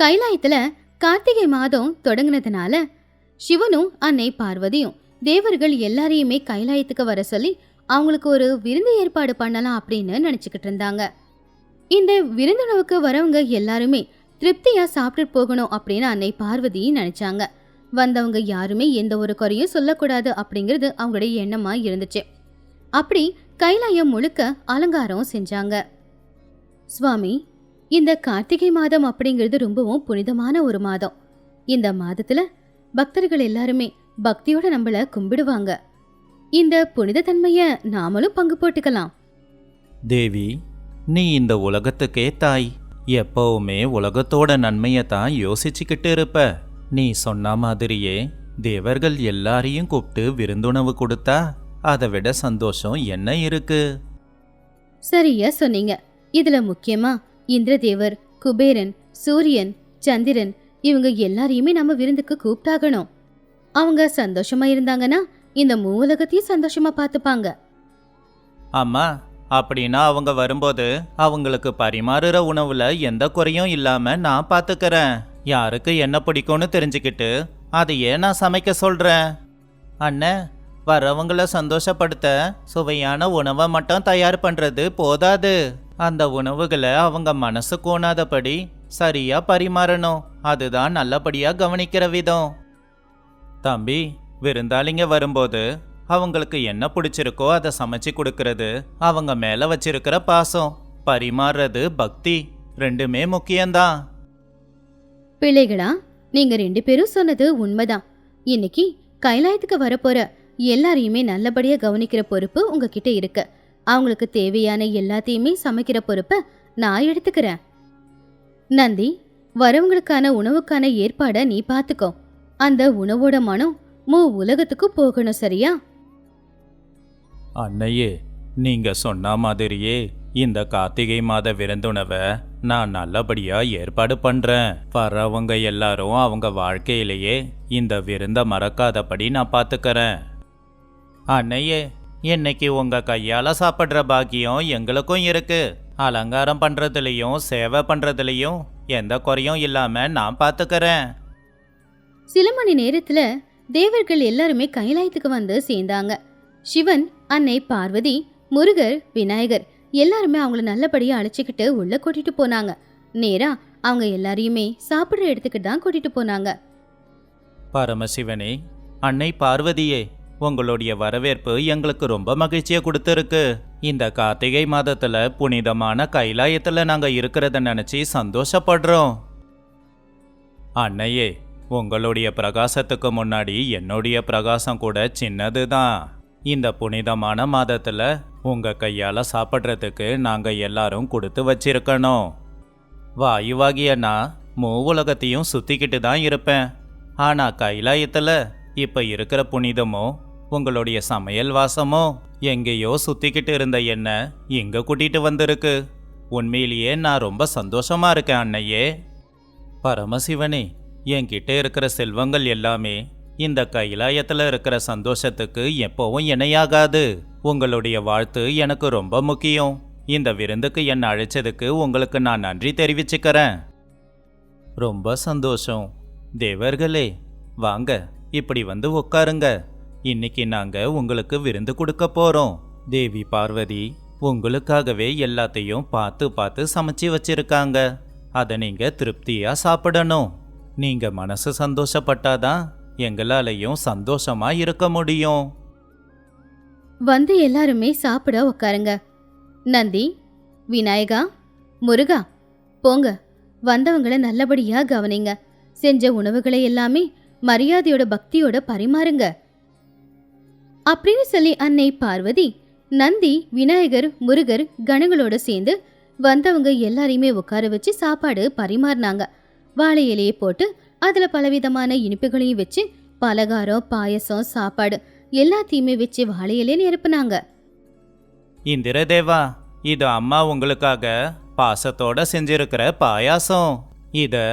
கைலாயத்துல கார்த்திகை மாதம் தொடங்கினதுனால சிவனும் அன்னை பார்வதியும் தேவர்கள் எல்லாரையுமே கைலாயத்துக்கு வர சொல்லி அவங்களுக்கு ஒரு விருந்து ஏற்பாடு பண்ணலாம் அப்படின்னு நினச்சிக்கிட்டு இருந்தாங்க. இந்த விருந்துணவுக்கு வரவங்க எல்லாருமே திருப்தியாக சாப்பிட்டு போகணும் அப்படின்னு அன்னை பார்வதி நினச்சாங்க. வந்தவங்க யாருமே எந்த ஒரு குறையும் சொல்லக்கூடாது அப்படிங்கிறது அவங்களுடைய எண்ணமாக இருந்துச்சு. அப்படி கைலாயம் முழுக்க அலங்காரம் செஞ்சாங்க. சுவாமி இந்த கார்த்திகை மாதம் அப்படிங்கிறது ரொம்பவும் புனிதமான ஒரு மாதம். இந்த மாதத்துல பக்தர்கள் எல்லாருமே பக்தியோட நம்மள கும்பிடுவாங்க. இந்த புனித தன்மைய நாமளும் பங்கு போட்டுக்கலாம். தேவி நீ இந்த உலகத்துக்கே தாய் எப்பவுமே உலகத்தோட நன்மையை தான் யோசிச்சுக்கிட்டு இருப்ப. நீ சொன்ன மாதிரியே தேவர்கள் எல்லாரையும் கூப்பிட்டு விருந்துணவு கொடுத்தா அதை விட சந்தோஷம் என்ன இருக்கு? சரியா சொன்னீங்க. இதுல முக்கியமா இந்திரதேவர் குபேரன் சூரியன் சந்திரன் இவங்க எல்லாரையுமே நம்ம விருந்துக்கு கூப்பிட்டாகணும். அவங்க சந்தோஷமா இருந்தாங்கன்னா இந்த மூலகத்தையும் சந்தோஷமா பார்த்துப்பாங்க. அம்மா அப்படின்னா அவங்க வரும்போது அவங்களுக்கு பரிமாறுற உணவுல எந்த குறையும் இல்லாம நான் பாத்துக்கறேன் யாருக்கு என்ன பிடிக்கும்னு தெரிஞ்சுக்கிட்டு அதையே நான் சமைக்க சொல்றேன். அண்ணே வரவங்கள சந்தோஷப்படுத்த சுவையான உணவை மட்டும் தயார் பண்றது போதாது. அந்த உணவுகளை அவங்க மனசு கோணாதபடி சரியா பரிமாறணும். அதுதான் நல்லபடியா கவனிக்கிற விதம். தம்பி விருந்தாளிங்க வரும்போது அவங்களுக்கு என்ன பிடிச்சிருக்கோ அதை சமைச்சு கொடுக்கறது அவங்க மேல வச்சிருக்கிற பாசம் பரிமாறுறது பக்தி ரெண்டுமே முக்கியம்தான். பிள்ளைகளா நீங்க ரெண்டு பேரும் சொன்னது உண்மைதான். இன்னைக்கு கைலாயத்துக்கு வரப்போற எல்லாரையுமே நல்லபடியா கவனிக்கிற பொறுப்பு உங்ககிட்ட இருக்கு. அவங்களுக்கு தேவையான எல்லாத்தையுமே சமைக்கிற பொறுப்பை நான் எடுத்துக்கிறேன். நந்தி வரவங்களுக்கான உணவுக்கான ஏற்பாடை நீ பார்த்துக்கோ அந்த உணவோட மனம் மூ உலகத்துக்கு போகணும் சரியா? அன்னையே நீங்க சொன்ன மாதிரியே இந்த கார்த்திகை மாத விருந்துணவை நான் நல்லபடியா ஏற்பாடு பண்றேன். வர்றவங்க எல்லாரும் அவங்க வாழ்க்கையிலேயே இந்த விருந்த மறக்காதபடி நான் பார்த்துக்கறேன் அன்னையே இன்னைக்கு உங்க கையால சாப்பிடுற பாக்கியம் எங்களுக்கும் இருக்கு. அலங்காரம் பண்றதுலயும் சேவை பண்றதுலயும் எந்த குறையும் இல்லாம நான் பாத்துக்கறேன். சில மணி நேரத்துல தேவர்கள் எல்லாருமே கைலாயத்துக்கு வந்து சேர்ந்தாங்க. சிவன் அன்னை பார்வதி முருகர் விநாயகர் எல்லாருமே அவங்கள நல்லபடியா அழைச்சிக்கிட்டு உள்ள கூட்டிட்டு போனாங்க. நேரா அவங்க எல்லாரையுமே சாப்பிடுற இடத்துக்கு தான் கூட்டிட்டு போனாங்க. பரமசிவனே அன்னை பார்வதியே உங்களுடைய வரவேற்பு எங்களுக்கு ரொம்ப மகிழ்ச்சியை கொடுத்துருக்கு. இந்த கார்த்திகை மாதத்துல புனிதமான கைலாயத்துல நாங்க இருக்கிறத நினச்சி சந்தோஷப்படுறோம். அன்னையே உங்களுடைய பிரகாசத்துக்கு முன்னாடி என்னுடைய பிரகாசம் கூட சின்னது தான் இந்த புனிதமான மாதத்துல உங்க கையால சாப்பிட்றதுக்கு நாங்க எல்லாரும் கொடுத்து வச்சிருக்கணும். வாயுவாகிய நான் மூ உலகத்தையும் சுத்திக்கிட்டு தான் இருப்பேன். ஆனா கைலாயத்துல இப்போ இருக்கிற புனிதமோ உங்களுடைய சமையல் வாசமோ எங்கேயோ சுத்திக்கிட்டு இருந்த என்ன இங்க கூட்டிட்டு வந்திருக்கு. உண்மையிலேயே நான் ரொம்ப சந்தோஷமா இருக்கேன் அன்னையே. பரமசிவனே என்கிட்ட இருக்கிற செல்வங்கள் எல்லாமே இந்த கைலாயத்தில் இருக்கிற சந்தோஷத்துக்கு எப்போவும் இணையாகாது. உங்களுடைய வாழ்த்து எனக்கு ரொம்ப முக்கியம். இந்த விருந்துக்கு என்னை அழைச்சதுக்கு உங்களுக்கு நான் நன்றி தெரிவிச்சுக்கிறேன். ரொம்ப சந்தோஷம். தேவர்களே வாங்க. இப்படி வந்து உட்காருங்க இன்னைக்கு நாங்க உங்களுக்கு விருந்து கொடுக்க போறோம். தேவி பார்வதி உங்களுக்காகவே எல்லாத்தையும் பார்த்து பார்த்து சமைச்சு வச்சிருக்காங்க. அதை நீங்க திருப்தியா சாப்பிடணும். நீங்க மனசு சந்தோஷப்பட்டாதான் எங்களாலையும் சந்தோஷமா இருக்க முடியும். வந்து எல்லாருமே சாப்பிட உட்காருங்க நந்தி விநாயகா முருகா போங்க. வந்தவங்களை நல்லபடியா கவனிங்க. செஞ்ச உணவுகளை எல்லாமே மரியாதையோட பக்தியோட பரிமாறுங்க. அப்படின்னு சொல்லி அன்னை பார்வதி நந்தி விநாயகர் முருகர் கணங்களோட சேர்ந்து வந்தவங்க எல்லாரையுமே உட்கார வச்சு சாப்பாடு பரிமாறினாங்க. வாழை இலையை போட்டு அதில் பலவிதமான இனிப்புகளையும் வச்சு பலகாரம் பாயசம் சாப்பாடு எல்லாத்தையுமே வச்சு வாழை இலையை நிரப்புனாங்க. இந்திரதேவா இது அம்மா உங்களுக்காக பாசத்தோட செஞ்சிருக்கிற பாயாசம். இதை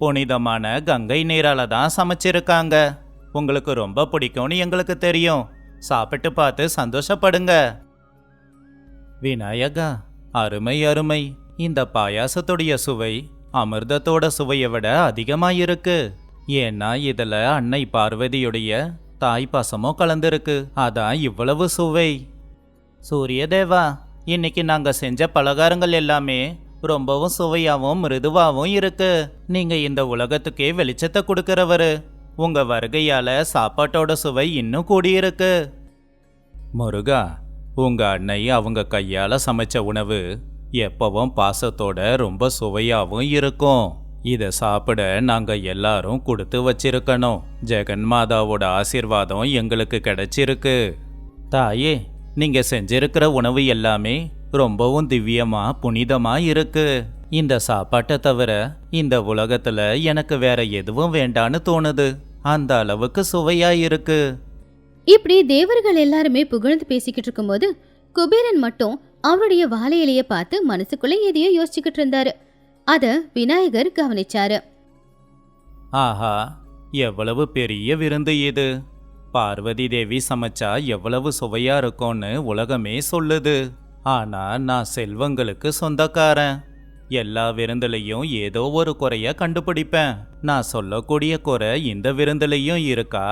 புனிதமான கங்கை நீரால தான் சமைச்சிருக்காங்க. உங்களுக்கு ரொம்ப பிடிக்கும்னு எங்களுக்கு தெரியும். சாப்பிட்டு பார்த்து சந்தோஷப்படுங்க. விநாயகா அருமை அருமை. இந்த பாயாசத்துடைய சுவை அமிர்தத்தோட சுவையை விட அதிகமாக இருக்கு ஏன்னா இதில் அன்னை பார்வதியுடைய தாய் பாசமும் கலந்திருக்கு. அதான் இவ்வளவு சுவை. சூரியதேவா இன்னைக்கு நாங்கள் செஞ்ச பலகாரங்கள் எல்லாமே ரொம்பவும் சுவையாகவும் மிருதுவாகவும் இருக்கு. நீங்க இந்த உலகத்துக்கே வெளிச்சத்தை கொடுக்கிறவரு. உங்க வருகையால சாப்பாட்டோட சுவை இன்னும் கூடியிருக்கு முருகா உங்க அன்னை அவங்க கையால சமைச்ச உணவு எப்பவும் பாசத்தோட ரொம்ப சுவையாகவும் இருக்கும். இதை சாப்பிட நாங்க எல்லாரும் கொடுத்து வச்சிருக்கணும். ஜெகன் மாதாவோட ஆசீர்வாதம் எங்களுக்கு கிடைச்சிருக்கு. தாயே நீங்க செஞ்சிருக்கிற உணவு எல்லாமே ரொம்பவும் திவ்யமா புனிதமா இருக்கு. இந்த சாப்பாட்டை தவிர இந்த உலகத்துல எனக்கு வேற எதுவும் வேண்டான்னு தோணுது. அந்த அளவுக்கு சுவையா இருக்கு. இப்படி தேவர்கள் எல்லாருமே புகழ்ந்து பேசிக்கிட்டு இருக்கும்போது குபேரன் மட்டும் அவருடைய வாழை இலைய பார்த்து மனசுக்குள்ள எதையோ யோசிச்சுக்கிட்டு இருந்தாரு. அத விநாயகர் கவனிச்சாரு. ஆஹா எவ்வளவு பெரிய விருந்து இது. பார்வதி தேவி சமைச்சா எவ்வளவு சுவையா இருக்கும்னு உலகமே சொல்லுது. ஆனா நான் செல்வங்களுக்கு சொந்தக்காரன். எல்லா விருந்துலையும் ஏதோ ஒரு குறைய கண்டுபிடிப்பேன். நான் சொல்லக்கூடிய குறை இந்த விருந்துலையும் இருக்கா?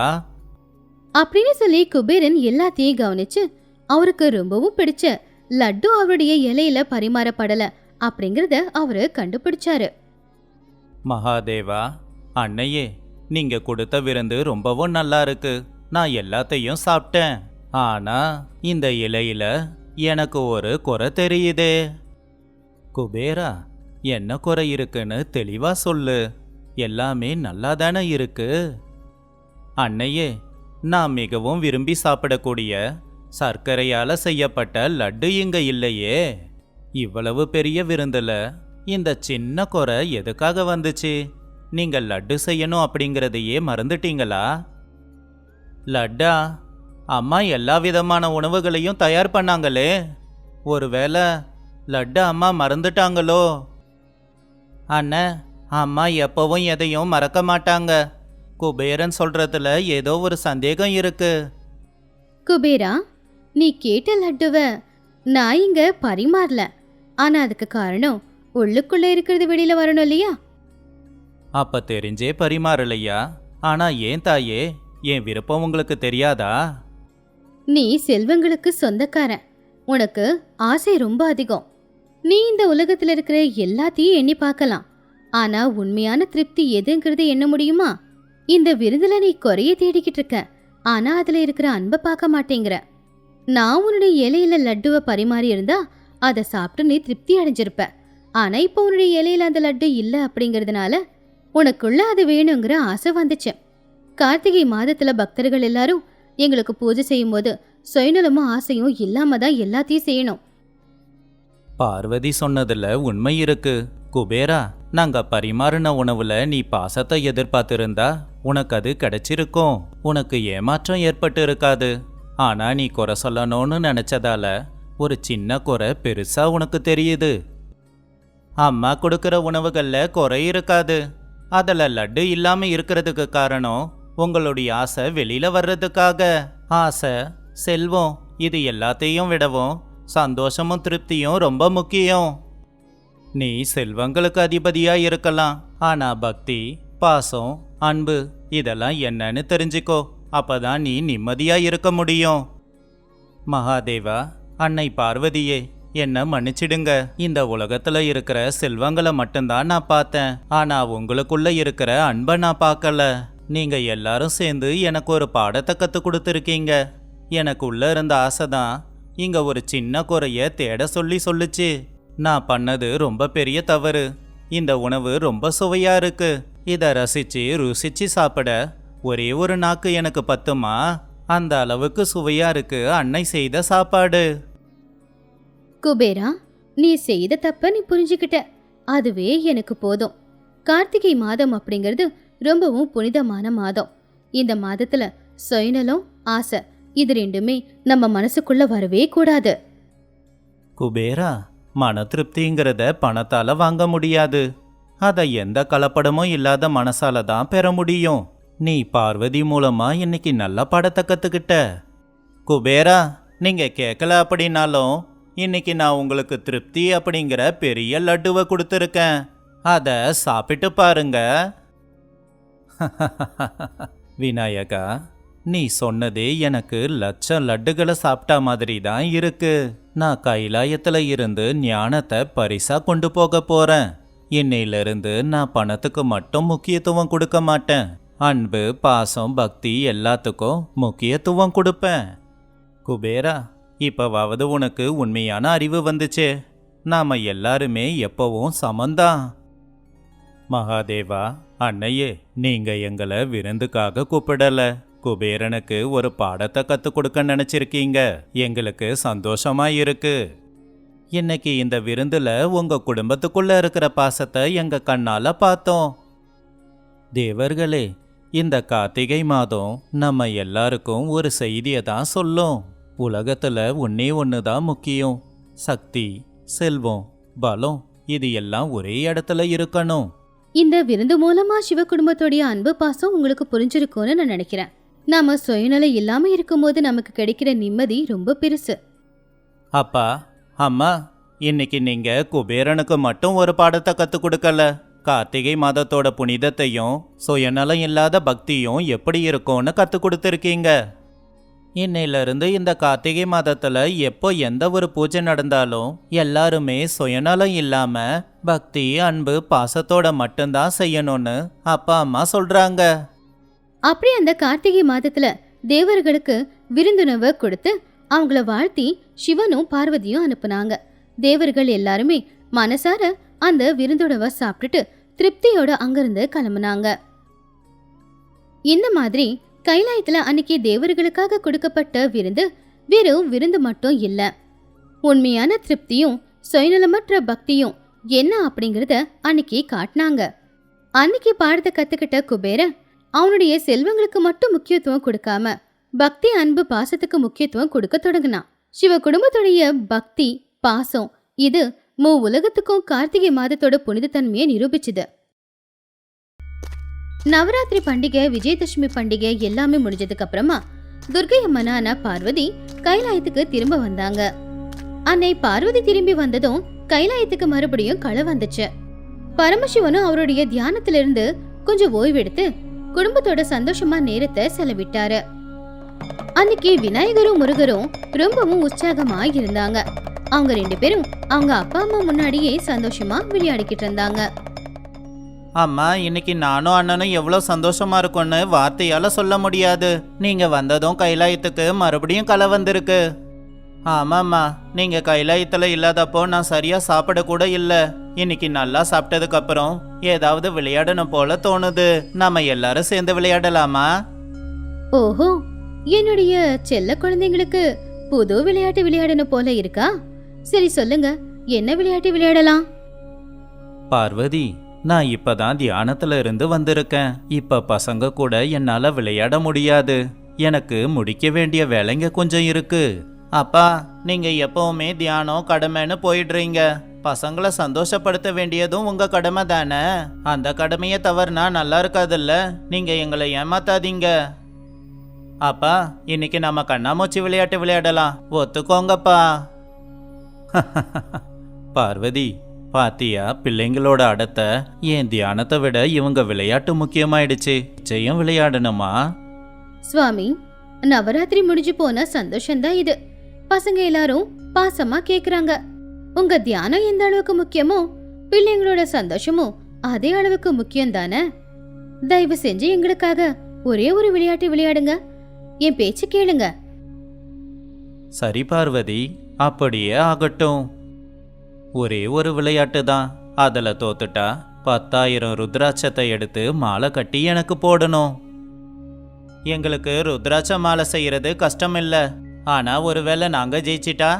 அப்படின்னு சொல்லி குபேரன் எல்லாத்தையும் கவனிச்சு அவருக்கு ரொம்பவும் பிடிச்ச லட்டு அவருடைய இலையில பரிமாறப்படல அப்படிங்கறத அவரு கண்டுபிடிச்சாரு. மகாதேவா அன்னையே நீங்க கொடுத்த விருந்து ரொம்பவும் நல்லா இருக்கு. நான் எல்லாத்தையும் சாப்பிட்டேன். ஆனா இந்த இலையில எனக்கு ஒரு குறை தெரியுதே. குபேரா என்ன குறை இருக்குன்னு தெளிவா சொல்லு. எல்லாமே நல்லா தானே இருக்கு. அன்னையே நான் மிகவும் விரும்பி சாப்பிடக்கூடிய சர்க்கரையால் செய்யப்பட்ட லட்டு இங்க இல்லையே. இவ்வளவு பெரிய விருந்தில் இந்த சின்ன குறை எதுக்காக வந்துச்சு? நீங்கள் லட்டு செய்யணும் அப்படிங்கிறதையே மறந்துட்டீங்களா? லட்டா அம்மா எல்லா விதமான உணவுகளையும் தயார் பண்ணாங்களே. ஒருவேளை லட்டு அம்மா மறந்துட்டாங்களோ? அண்ணே அம்மா எப்பவும் எதையும் மறக்க மாட்டாங்க. குபேரன் சொல்றதுல ஏதோ ஒரு சந்தேகம் இருக்கு. குபேரா நீ கேட்ட லட்டுவ நான் இங்க பரிமாறல. ஆனா அதுக்கு காரணம் உள்ளுக்குள்ள இருக்கிறது வெளியில வரணும் இல்லையா? அப்ப தெரிஞ்சே பரிமாறலையா? ஆனா ஏன் தாயே என் விருப்பம் உங்களுக்கு தெரியாதா? நீ செல்வங்களுக்கு சொந்தக்காரன். உனக்கு ஆசை ரொம்ப அதிகம். நீ இந்த உலகத்துல இருக்கிற எல்லாத்தையும் எண்ணி பார்க்கலாம். ஆனா உண்மையான திருப்தி எதுங்கிறது எண்ண முடியுமா? இந்த விருதுல நீ குறைய தேடிக்கிட்டு இருக்க. ஆனா அதுல இருக்கிற அன்பை பார்க்க மாட்டேங்கிற. நான் உன்னுடைய இலையில லட்டுவை பரிமாறி இருந்தா அதை சாப்பிட்டு நீ திருப்தி அடைஞ்சிருப்ப. ஆனா இப்போ உன்னுடைய இலையில அந்த லட்டு இல்ல அப்படிங்கறதுனால உனக்குள்ள அது வேணுங்கிற ஆசை வந்துச்சு. கார்த்திகை மாதத்துல பக்தர்கள் எல்லாரும் எங்களுக்கு பூஜை செய்யும்போது சுயநலமும் ஆசையும் இல்லாம தான் எல்லாத்தையும் செய்யணும். பார்வதி சொன்னதுல உண்மை இருக்கு. குபேரா நாங்க பரிமாறின உணவுல நீ பாசத்தை எதிர்பார்த்திருந்தா உனக்கு அது கிடைச்சிருக்கும். உனக்கு ஏமாற்றம் ஏற்பட்டு இருக்காது ஆனா நீ குறை சொல்லணும்னு நினைச்சதால ஒரு சின்ன குறை பெருசா உனக்கு தெரியுது. அம்மா கொடுக்கிற உணவுகள்ல குறை இருக்காது. அதில் லட்டு இல்லாமல் இருக்கிறதுக்கு காரணம் உங்களுடைய ஆசை வெளியில வர்றதுக்காக. ஆசை செல்வம் இது எல்லாத்தையும் விடவும் சந்தோஷமும் திருப்தியும் ரொம்ப முக்கியம். நீ செல்வங்களுக்கு அதிபதியா இருக்கலாம். ஆனா பக்தி பாசம் அன்பு இதெல்லாம் என்னன்னு தெரிஞ்சுக்கோ. அப்பதான் நீ நிம்மதியா இருக்க முடியும். மகாதேவா அன்னை பார்வதியே என்ன மன்னிச்சிடுங்க. இந்த உலகத்துல இருக்கிற செல்வங்களை மட்டும்தான் நான் பார்த்தேன். ஆனா உங்களுக்குள்ள இருக்கிற அன்பை நான் பார்க்கல. நீங்க எல்லாரும் சேர்ந்து எனக்கு ஒரு பாடத்தை கற்றுக் கொடுத்துருக்கீங்க. எனக்கு உள்ளே இருந்த ஆசை தான் இங்க ஒரு சின்ன குறைய தேட சொல்லி சொல்லுச்சு. நான் பண்ணது ரொம்ப பெரிய தவறு. இந்த உணவு ரொம்ப சுவையா இருக்கு. இதை ரசிச்சு ருசிச்சு சாப்பிட ஒரே ஒரு நாக்கு எனக்கு பத்துமா? அந்த அளவுக்கு சுவையா இருக்கு அன்னை செய்த சாப்பாடு. குபேரா நீ செய்த தப்ப நீ புரிஞ்சுக்கிட்ட. அதுவே எனக்கு போதும். கார்த்திகை மாதம் அப்படிங்கிறது ரொம்பவும் புனிதமான மாதம். இந்த மாதத்துல சுயநலம் ஆசை இது ரெண்டுமே நம்ம மனசுக்குள்ள வரவே கூடாது. குபேரா மன திருப்திங்கிறத பணத்தால வாங்க முடியாது. அதை எந்த கலப்படமும் இல்லாத மனசால தான் பெற முடியும். நீ பார்வதி மூலமா இன்னைக்கு நல்ல படத்தை கத்துக்கிட்ட. குபேரா நீங்க கேட்கல அப்படின்னாலும் இன்னைக்கு நான் உங்களுக்கு திருப்தி அப்படிங்கிற பெரிய லட்டுவை கொடுத்துருக்கேன். அதை சாப்பிட்டு பாருங்க. விநாயகா நீ சொன்னதே எனக்கு லட்சம் லட்டுகளை சாப்பிட்டா மாதிரி தான் இருக்கு. நான் கைலாயத்துல இருந்து ஞானத்தை பரிசா கொண்டு போக போறேன். இன்னையிலிருந்து நான் பணத்துக்கு மட்டும் முக்கியத்துவம் கொடுக்க மாட்டேன். அன்பு பாசம் பக்தி எல்லாத்துக்கும் முக்கியத்துவம் கொடுப்பேன். குபேரா இப்போவாவது உனக்கு உண்மையான அறிவு வந்துச்சே. நாம எல்லாருமே எப்பவும் சமந்தான். மகாதேவா அன்னையே நீங்க எங்களை விருந்துக்காக கூப்பிடல. குபேரனுக்கு ஒரு பாடத்தை கற்றுக் கொடுக்க நினைச்சிருக்கீங்க. எங்களுக்கு சந்தோஷமா இருக்கு. இன்னைக்கு இந்த விருந்துல உங்க குடும்பத்துக்குள்ள இருக்கிற பாசத்தை எங்க கண்ணால பார்த்தோம். தேவர்களே இந்த கார்த்திகை மாதம் நம்ம எல்லாருக்கும் ஒரு செய்தியை தான் சொல்லும். உலகத்துல ஒன்னே ஒன்று தான் முக்கியம். சக்தி செல்வம் பலம் இது எல்லாம் ஒரே இடத்துல இருக்கணும். இந்த விருந்து மூலமா சிவ குடும்பத்தோடைய அன்பு பாசம் உங்களுக்கு புரிஞ்சிருக்கும்னு நான் நினைக்கிறேன். நாம சுயநலம் இல்லாம இருக்கும்போது நமக்கு கிடைக்கிற நிம்மதி ரொம்ப பெருசு. அப்பா அம்மா இன்னைக்கு நீங்க குபேரனுக்கு மட்டும் ஒரு பாடத்தை கத்து கொடுக்கல. கார்த்திகை மாதத்தோட புனிதத்தையும் சுயநலம் இல்லாத பக்தியும் எப்படி இருக்கும்னு கத்து கொடுத்துருக்கீங்க? இன்னையிலிருந்து இந்த கார்த்திகை மாதத்தில் எப்போ எந்த ஒரு பூஜை நடந்தாலும் எல்லாருமே சுயநலம் இல்லாமல் பக்தி அன்பு பாசத்தோட மட்டும்தான் செய்யணும்னு அப்பா அம்மா சொல்கிறாங்க அப்படி அந்த கார்த்திகை மாதத்துல தேவர்களுக்கு விருந்துணவை கொடுத்து அவங்கள வாழ்த்தி சிவனும் பார்வதியும் அனுப்புனாங்க. தேவர்கள் எல்லாருமே மனசார அந்த விருந்துணவை சாப்பிட்டுட்டு திருப்தியோட அங்கிருந்து கிளம்புனாங்க. இந்த மாதிரி கைலாயத்துல அன்னைக்கு தேவர்களுக்காக கொடுக்கப்பட்ட விருந்து வெறும் விருந்து மட்டும் இல்ல. உண்மையான திருப்தியும் சுயநலமற்ற பக்தியும் என்ன அப்படிங்கறத அன்னைக்கு காட்டினாங்க. அன்னைக்கு பாடத்தை கத்துக்கிட்ட குபேரன் அவனுடைய செல்வங்களுக்கு மட்டும் முக்கியத்துவம் கொடுக்காம பக்தி அன்பு பாசத்துக்கு முக்கியத்துவம் கொடுக்க தொடங்கினான். சிவ குடும்பத்துடைய பக்தி பாசம் இது மூ உலகத்துக்கும் கார்த்திகை மாதத்தோட புனிதத்தன்மையை நிரூபிச்சுது. நவராத்திரி பண்டிகை விஜயதசமி பண்டிகை எல்லாமே முடிஞ்சதுக்கு அப்புறமா துர்கை அம்மனான பார்வதி கைலாயத்துக்கு திரும்ப வந்தாங்க. அன்னை பார்வதி திரும்பி வந்ததும் கைலாயத்துக்கு மறுபடியும் களை வந்துச்சு. பரமசிவனும் அவருடைய தியானத்திலிருந்து கொஞ்சம் ஓய்வெடுத்து குடும்பத்தோட சந்தோஷமா நேரத்தை செலவிட்டாரு. அன்னைக்கு விநாயகரும் முருகரும் ரொம்பவும் உற்சாகமா இருந்தாங்க. அவங்க ரெண்டு பேரும் அவங்க அப்பா அம்மா முன்னாடியே சந்தோஷமா விளையாடிக்கிட்டு இருந்தாங்க. அம்மா இன்னைக்கு நானும் அண்ணனும் எவ்வளோ சந்தோஷமா இருக்கோன்னு வார்த்தையால சொல்ல முடியாது. நீங்க வந்ததும் கைலாயத்துக்கு மறுபடியும் களை வந்திருக்கு. ஆமாம்மா நீங்க கைலாயத்துல இல்லாதப்போ நான் சரியா சாப்பிட கூட இல்ல. இன்னைக்கு நல்லா சாப்பிட்டதுக்கு அப்புறம் ஏதாவது விளையாடணும் போல தோணுது. நாம எல்லாரும் சேர்ந்து விளையாடலாமா? ஓஹோ என்னுடைய செல்ல குழந்தைங்களுக்கு புது விளையாட்டு விளையாடணும் போல இருக்கா? சரி சொல்லுங்க என்ன விளையாட்டு விளையாடலாம்? பார்வதி நான் இப்பதான் தியானத்துல இருந்து வந்திருக்கேன். இப்ப பசங்க கூட என்னால விளையாட முடியாது. எனக்கு முடிக்க வேண்டிய வேலைங்க கொஞ்சம் இருக்கு. அப்பா நீங்க எப்பவுமே தியானம் கடமைன்னு போயிடுறீங்க. பசங்களை சந்தோஷப்படுத்த வேண்டியதும் உங்க கடமை தானே? அந்த கடமையை தவறுனா நல்லா இருக்காதுல்ல? நீங்க எங்களை ஏமாத்தாதீங்க. அப்பா இன்னைக்கு நம்ம கண்ணாமூச்சி விளையாட்டு விளையாடலாம். ஒத்துக்கோங்கப்பா. பார்வதி பாத்தியா? பிள்ளைங்களோட அடத்தை. என் தியானத்தை விட இவங்க விளையாட்டு முக்கியமாயிடுச்சு. ஜெயம் விளையாடணுமா? சுவாமி நவராத்திரி முடிஞ்சு போன சந்தோஷம்தான் இது. பசங்க எல்லாரும் பாசமா கேக்குறாங்க. உங்க தியானம் எந்த அளவுக்கு முக்கியமோ பிள்ளைங்களோட சந்தோஷமும் அதே அளவுக்கு முக்கியம் தானே தயவு செஞ்சு எங்களுக்காக ஒரே ஒரு விளையாட்டு விளையாடுங்க. என் பேச்சு கேளுங்க. சரி பார்வதி அப்படியே ஆகட்டும். ஒரே ஒரு விளையாட்டு தான். அதில் தோத்துட்டா பத்தாயிரம் ருத்ராட்சத்தை எடுத்து மாலை கட்டி எனக்கு போடணும். எங்களுக்கு ருத்ராட்ச மாலை செய்கிறது கஷ்டம் இல்லை ஆனால் ஒருவேளை நாங்கள் ஜெயிச்சிட்டா?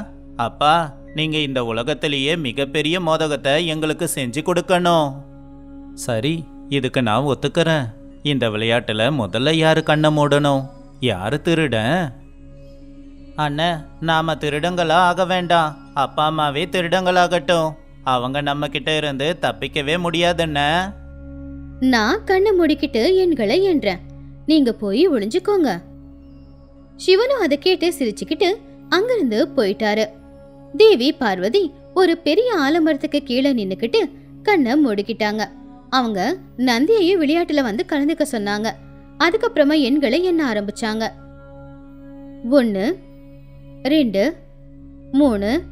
அப்பா நீங்கள் இந்த உலகத்திலேயே மிகப்பெரிய மோதகத்தை எங்களுக்கு செஞ்சு கொடுக்கணும். சரி இதுக்கு நான் ஒத்துக்கிறேன். இந்த விளையாட்டில் முதல்ல யார் கண்ணை மூடணும்? யார் திருடன்? அண்ணே நாம திருடங்களா ஆக வேண்டாம். அப்பா அம்மாவே திருடங்களாகட்டும். அவங்க நம்ம கிட்ட இருந்து தப்பிக்கவே முடியாதுண்ண. நான் கண்ணை முடிக்கிட்டு எண்களை என்றேன். நீங்க போய் ஒளிஞ்சுக்கோங்க. சிவனும் அதை கேட்டு சிரிச்சுக்கிட்டு அங்கிருந்து போயிட்டாரு. தேவி பார்வதி ஒரு பெரிய ஆலமரத்துக்கு கீழே நின்னுக்கிட்டு கண்ணை மூடிக்கிட்டாங்க. அவங்க நந்தியையும் விளையாட்டுல வந்து கலந்துக்க சொன்னாங்க. அதுக்கப்புறமா எண்களை எண்ண ஆரம்பிச்சாங்க? ஒன்று ரெண்டு மூணு.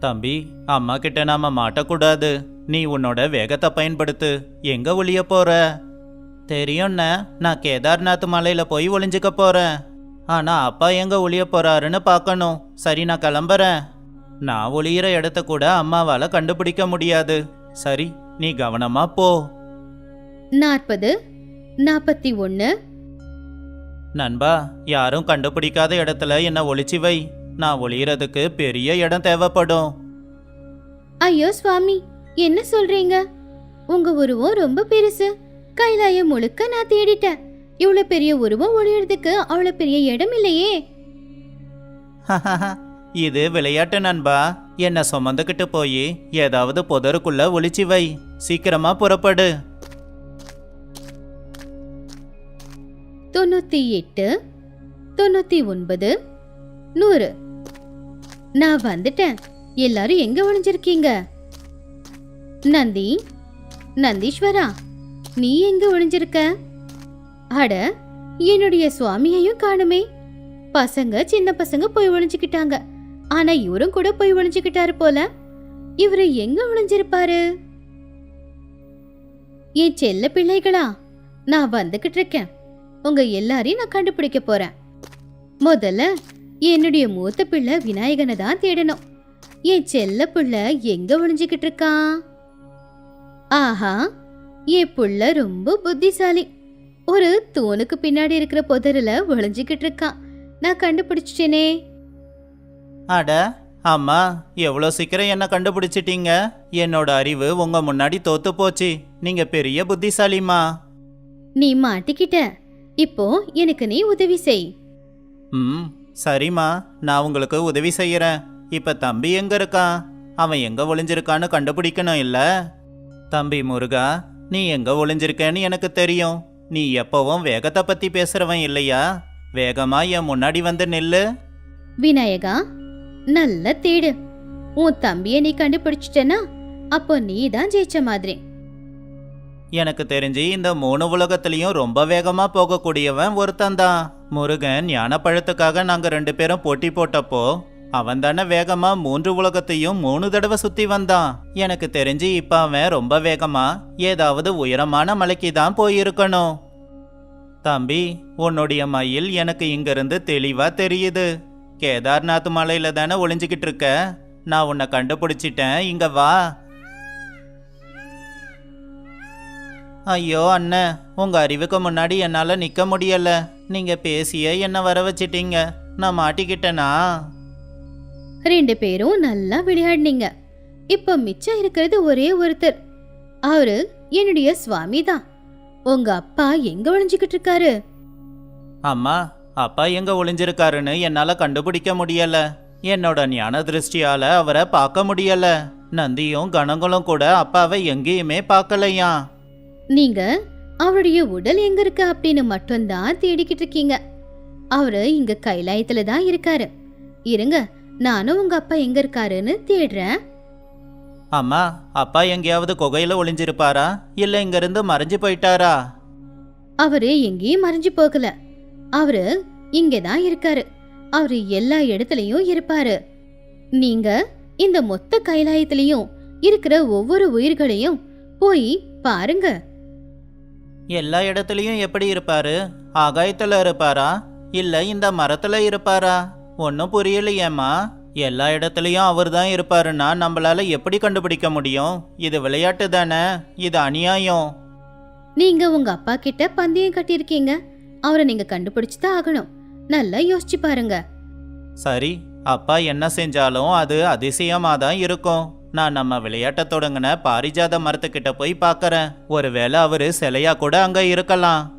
தம்பி அம்மா கிட்ட நாம மாட்டக்கூடாது. நீ உன்னோட வேகத்தை பயன்படுத்து. எங்க ஒளிய போற? தெரியும்ண்ண நான் கேதார்நாத் மலையில போய் ஒளிஞ்சுக்க போறேன். ஆனா அப்பா எங்க ஒளிய போறாருன்னு பார்க்கணும். சரி நான் கிளம்புறேன். நான் ஒளியிற இடத்த கூட அம்மாவால கண்டுபிடிக்க முடியாது. சரி நீ கவனமா போ. நாற்பது நாற்பத்தி ஒன்று நண்பா யாரும் கண்டுபிடிக்காத இடத்துல என்ன ஒளிச்சு வை. நான் ஒளியறதுக்கு பெரிய இடம் தேவைப்படும். ஐயோ சுவாமி என்ன சொல்றீங்க? உங்க உருவம் ரொம்ப பெருசு. கைலாயம் முழுக்க நான் தேடிட்டேன். இவ்வளவு பெரிய உருவம் ஒளியறதுக்கு அவ்வளவு பெரிய இடம் இல்லையே. இது விளையாட்டு நண்பா. என்ன சுமந்துக்கிட்டு போய் ஏதாவது புதருக்குள்ள ஒளிச்சு வை. சீக்கிரமா புறப்படு. தொண்ணூத்தி எட்டு தொண்ணூத்தி ஒன்பது நூறு. நான் வந்துட்டேன். எல்லாரும் எங்க ஒளிஞ்சிருக்கீங்க? நந்தி நந்தீஸ்வரா நீ எங்க ஒளிஞ்சிருக்க? அட என்னுடைய சுவாமியையும் காணுமே. பசங்க சின்ன பசங்க போய் ஒளிஞ்சுக்கிட்டாங்க. ஆனா இவரும் கூட போய் ஒளிஞ்சுக்கிட்டாரு போல. இவரு எங்க ஒளிஞ்சிருப்பாரு? என் செல்ல பிள்ளைகளா நான் வந்துகிட்டு இருக்கேன் உங்க எல்லாரையும் நான் கண்டுபிடிக்க போறேன். முதல்ல என்னுடைய மூத்த பிள்ளை விநாயகனை தான் தேடணும். என் செல்ல பிள்ளை எங்க ஒளிஞ்சுக்கிட்டு இருக்கான் ஆஹா என் புள்ள ரொம்ப புத்திசாலி. ஒரு தூணுக்கு பின்னாடி இருக்கிற புதரில் ஒளிஞ்சுக்கிட்டு இருக்கான் நான் கண்டுபிடிச்சிட்டேனே. அட அம்மா எவ்வளோ சீக்கிரம் என்ன கண்டுபிடிச்சிட்டீங்க? என்னோட அறிவு உங்க முன்னாடி தோத்து போச்சு. நீங்க பெரிய புத்திசாலிமா நீ மாட்டிக்கிட்ட. இப்போ எனக்கு நீ உதவி செய். ம் சரிம்மா. நான் உங்களுக்கு உதவி செய்யறேன். இப்ப தம்பி எங்க இருக்கான் அவன் எங்க ஒளிஞ்சிருக்கான்னு கண்டுபிடிக்கணும் இல்ல? தம்பி முருகா நீ எங்க ஒளிஞ்சிருக்கேன்னு எனக்கு தெரியும். நீ எப்பவும் வேகத்தை பத்தி பேசுறவன் இல்லையா? வேகமா என் முன்னாடி வந்து நில்லு. விநாயகா நல்ல தேடு. உன் தம்பியை நீ கண்டுபிடிச்சிட்டனா அப்போ நீ தான் ஜெயிச்ச மாதிரி. எனக்கு தெரிஞ்சு இந்த மூணு உலகத்திலையும் ரொம்ப வேகமா போகக்கூடியவன் ஒருத்தன் தான். முருகன் ஞானப்பழத்துக்காக நாங்க ரெண்டு பேரும் போட்டி போட்டப்போ அவன் தானே வேகமா மூன்று உலகத்தையும் மூணு தடவை சுத்தி வந்தான். எனக்கு தெரிஞ்சு இப்ப அவன் ரொம்ப வேகமா ஏதாவது உயரமான மலைக்கு தான் போயிருக்கணும். தம்பி உன்னுடைய மயில் எனக்கு இங்கிருந்து தெளிவா தெரியுது. கேதார்நாத் மலையில தானே ஒளிஞ்சுக்கிட்டு இருக்க? நான் உன்னை கண்டுபிடிச்சிட்டேன். இங்க வா. ஐயோ அண்ணன் உங்க அறிவுக்கு முன்னாடி என்னால நிக்க முடியல. நீங்க பேசிய என்ன வர வச்சிட்டீங்க? நான் மாட்டிக்கிட்டேனா? ரெண்டு பேரும் நல்லா விளையாடினீங்க. இப்போ மிச்சம் இருக்கிறது ஒரே ஒருத்தர். அவரு என்னுடைய சுவாமி தான். உங்க அப்பா எங்க ஒளிஞ்சுக்கிட்டு இருக்காரு? அம்மா அப்பா எங்க ஒளிஞ்சிருக்காருன்னு என்னால கண்டுபிடிக்க முடியல. என்னோட ஞான திருஷ்டியால அவரை பார்க்க முடியல. நந்தியும் கணங்களும் கூட அப்பாவை எங்கேயுமே பார்க்கலையா நீங்க அவருடைய உடல் எங்க இருக்கு அப்படின்னு மட்டும்தான் தேடிக்கிட்டு இருக்கீங்க. அவரு இங்க கைலாயத்துல தான் இருக்காரு. இருங்க நானும் உங்க அப்பா எங்க இருக்காருன்னு தேடுறேன். அம்மா அப்பா எங்கேயாவது குகையில ஒளிஞ்சிருப்பாரா? இல்ல இங்கிருந்து மறைஞ்சு போயிட்டாரா? அவரு எங்கேயும் மறைஞ்சு போகல. அவரு இங்க தான் இருக்காரு. அவரு எல்லா இடத்துலயும் இருப்பாரு. நீங்க இந்த மொத்த கைலாயத்திலையும் இருக்கிற ஒவ்வொரு உயிர்களையும் போய் பாருங்க. எல்லா இடத்துலயும் எப்படி இருப்பாரு? ஆகாயத்துல இருப்பாரா? இல்ல இந்த மரத்துல இருப்பாரா? ஒன்னும் புரியலையேம்மா. எல்லா இடத்துலயும் அவர் தான் இருப்பாருன்னா நம்மளால எப்படி கண்டுபிடிக்க முடியும்? இது விளையாட்டு தானே? இது அநியாயம். நீங்க உங்க அப்பா கிட்ட பந்தயம் கட்டியிருக்கீங்க. அவரை நீங்க கண்டுபிடிச்சு தான் ஆகணும். நல்லா யோசிச்சு பாருங்க. சரி அப்பா என்ன செஞ்சாலும் அது அதிசயமா தான் இருக்கும். நான் நம்ம விளையாட்ட தொடங்கின பாரிஜாத மரத்துக்கிட்ட போய் பார்க்கறேன். ஒருவேளை அவரு சிலையா கூட அங்க இருக்கலாம்.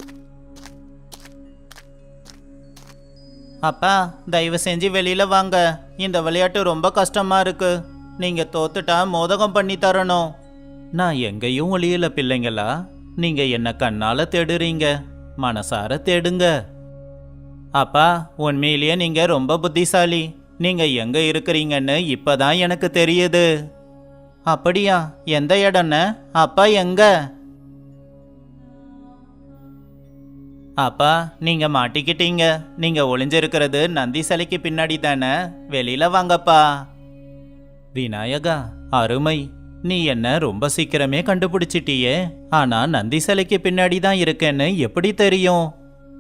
அப்பா தயவு செஞ்சு வெளியில வாங்க. இந்த விளையாட்டு ரொம்ப கஷ்டமா இருக்கு. நீங்க தோத்துட்டா மோதகம் பண்ணி தரணும். நான் எங்கேயும் ஒளியல பிள்ளைங்களா? நீங்க என்ன கண்ணால தேடுறீங்க? மனசார தேடுங்க. அப்பா உண்மையிலேயே நீங்க ரொம்ப புத்திசாலி. நீங்க எங்க இருக்கிறீங்கன்னு இப்பதான் எனக்கு தெரியுது. அப்படியா? எந்த இடம்னு? அப்பா எங்க? அப்பா நீங்க மாட்டிக்கிட்டீங்க. நீங்க ஒளிஞ்சிருக்கிறது நந்தி சிலைக்கு பின்னாடி தானே? வெளியில வாங்கப்பா. விநாயகா அருமை. நீ என்ன ரொம்ப சீக்கிரமே கண்டுபிடிச்சிட்டியே. ஆனா நந்தி சிலைக்கு பின்னாடி தான் இருக்கேன்னு எப்படி தெரியும்?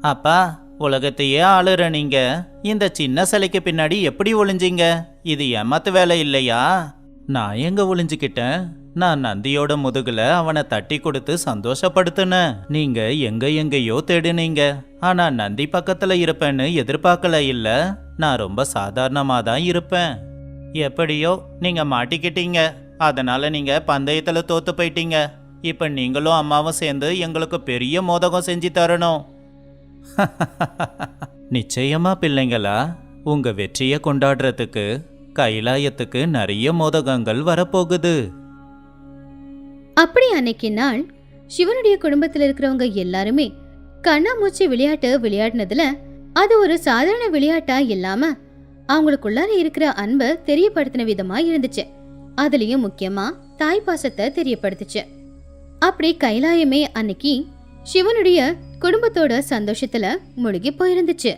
அப்பா உலகத்தையே ஆளுற நீங்க. இந்த சின்ன சிலைக்கு பின்னாடி எப்படி ஒளிஞ்சிங்க? இது ஏமாத்து வேலை இல்லையா? நான் எங்க ஒளிஞ்சுக்கிட்டேன்? நான் நந்தியோட முதுகுல அவனை தட்டி கொடுத்து சந்தோஷப்படுத்தினேன். நீங்க எங்க எங்கேயோ தேடினீங்க. ஆனா நந்தி பக்கத்துல இருப்பேன்னு எதிர்பார்க்கல இல்ல? நான் ரொம்ப சாதாரணமா தான் இருப்பேன். எப்படியோ நீங்க மாட்டிக்கிட்டீங்க. அதனால நீங்க பந்தயத்துல தோத்து போயிட்டீங்க. இப்ப நீங்களும் அம்மாவும் சேர்ந்து எங்களுக்கு பெரிய மோதகம் செஞ்சு தரணும். நிச்சயமா பிள்ளைங்களா. உங்க வெற்றியை கொண்டாடுறதுக்கு கைலாயத்துக்கு நிறைய மோதகங்கள் வரப்போகுது. அப்படி அன்னைக்கு நாள் சிவனுடைய குடும்பத்தில் இருக்கிறவங்க எல்லாருமே கண்ணாமூச்சி விளையாட்டு விளையாடினதுல அது ஒரு சாதாரண விளையாட்டா இல்லாம அவங்களுக்குள்ளார இருக்கிற அன்பை தெரியப்படுத்தின விதமா இருந்துச்சு. அதுலயும் முக்கியமா தாய் பாசத்தை தெரியப்படுத்துச்சு. அப்படி கைலாயமே அன்னைக்கு சிவனுடைய குடும்பத்தோட சந்தோஷத்துல முழுகி போயிருந்துச்சு.